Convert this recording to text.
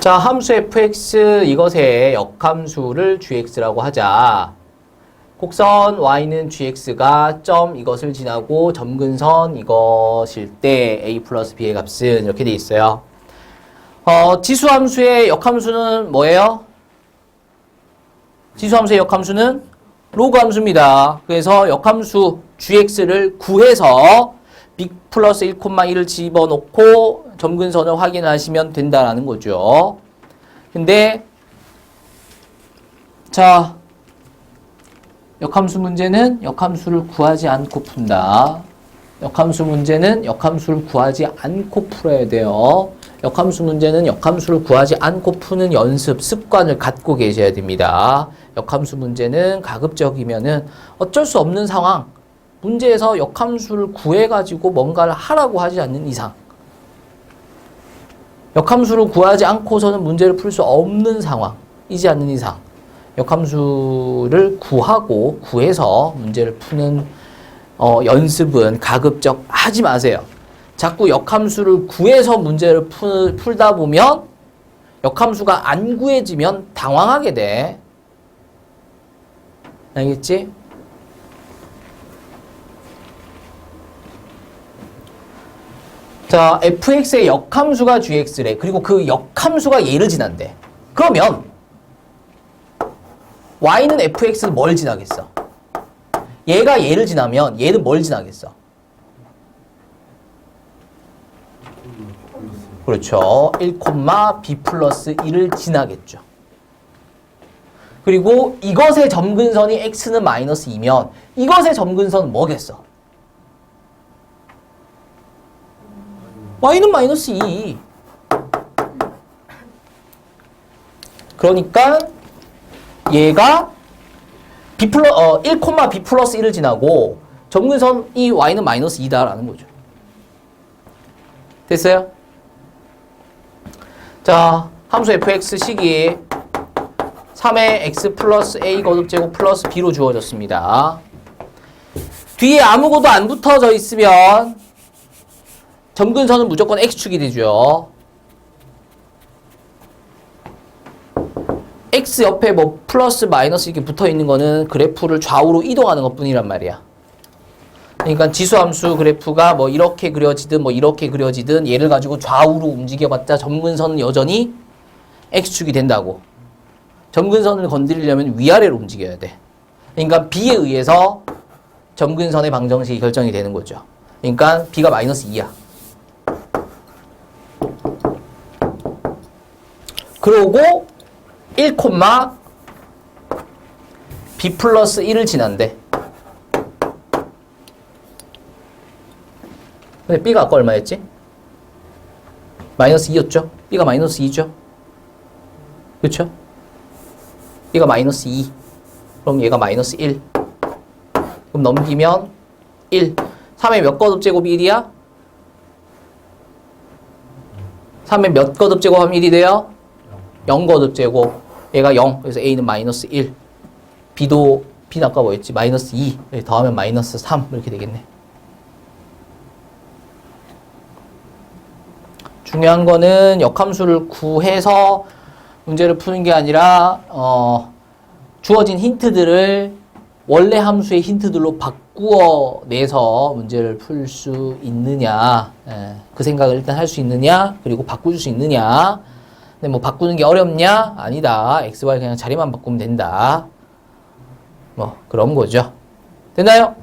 자, 함수 fx 이것의 역함수를 gx라고 하자. 곡선 y는 gx가 점 이것을 지나고 점근선 이것일 때 a 플러스 b의 값은 이렇게 돼 있어요. 어, 지수함수의 역함수는 뭐예요? 지수함수의 역함수는 로그 함수입니다. 그래서 역함수 gx를 구해서 b 플러스 1,1을 집어넣고 점근선을 확인하시면 된다라는 거죠. 근데 자 역함수 문제는 역함수를 구하지 않고 푼다. 역함수 문제는 역함수를 구하지 않고 풀어야 돼요. 역함수 문제는 역함수를 구하지 않고 푸는 연습, 습관을 갖고 계셔야 됩니다. 역함수 문제는 가급적이면은 어쩔 수 없는 상황, 문제에서 역함수를 구해가지고 뭔가를 하라고 하지 않는 이상, 역함수를 구하지 않고서는 문제를 풀 수 없는 상황이지 않는 이상, 역함수를 구하고 구해서 문제를 푸는 어, 연습은 가급적 하지 마세요. 자꾸 역함수를 구해서 문제를 풀, 풀다 보면 역함수가 안 구해지면 당황하게 돼. 알겠지? 자, fx의 역함수가 gx래. 그리고 그 역함수가 얘를 지난대. 그러면 y는 fx를 뭘 지나겠어? 얘가 얘를 지나면 얘는 뭘 지나겠어? 그렇죠. 1, b 플러스 1을 지나겠죠. 그리고 이것의 점근선이 x는 마이너스 2면 이것의 점근선은 뭐겠어? Y는 마이너스 2. 그러니까 얘가 b 플러 어 1, b 플러스 1을 지나고 점근선이 y는 마이너스 2다라는 거죠. 됐어요? 자, 함수 fx 식이 3의 x 플러스 a 거듭제곱 플러스 b로 주어졌습니다. 뒤에 아무것도 안 붙어져 있으면 점근선은 무조건 x축이 되죠. x 옆에 뭐 플러스 마이너스 이렇게 붙어 있는 거는 그래프를 좌우로 이동하는 것 뿐이란 말이야. 그러니까 지수함수 그래프가 뭐 이렇게 그려지든 뭐 이렇게 그려지든 얘를 가지고 좌우로 움직여봤자 점근선은 여전히 x축이 된다고. 점근선을 건드리려면 위아래로 움직여야 돼. 그러니까 b에 의해서 점근선의 방정식이 결정이 되는 거죠. 그러니까 b가 마이너스 2야. 그러고 1, b 플러스 1을 지난대. 근데 b가 아까 얼마였지? 마이너스 2였죠? b가 마이너스 2죠? 그렇죠? b가 마이너스 2. 그럼 얘가 마이너스 1. 그럼 넘기면 1. 3의 몇 거듭 제곱이 1이야? 3의 몇 거듭 제곱하면 1이 돼요? 0 거듭 제곱. 얘가 0. 그래서 a는 마이너스 1. b도 b는 아까 뭐였지? 마이너스 2. 더하면 마이너스 3. 이렇게 되겠네. 중요한 거는 역함수를 구해서 문제를 푸는 게 아니라 어, 주어진 힌트들을 원래 함수의 힌트들로 바꾸어 내서 문제를 풀 수 있느냐 예, 그 생각을 일단 할 수 있느냐 그리고 바꿀 수 있느냐 근데 뭐 바꾸는 게 어렵냐? 아니다. X, y 그냥 자리만 바꾸면 된다. 뭐 그런 거죠. 됐나요?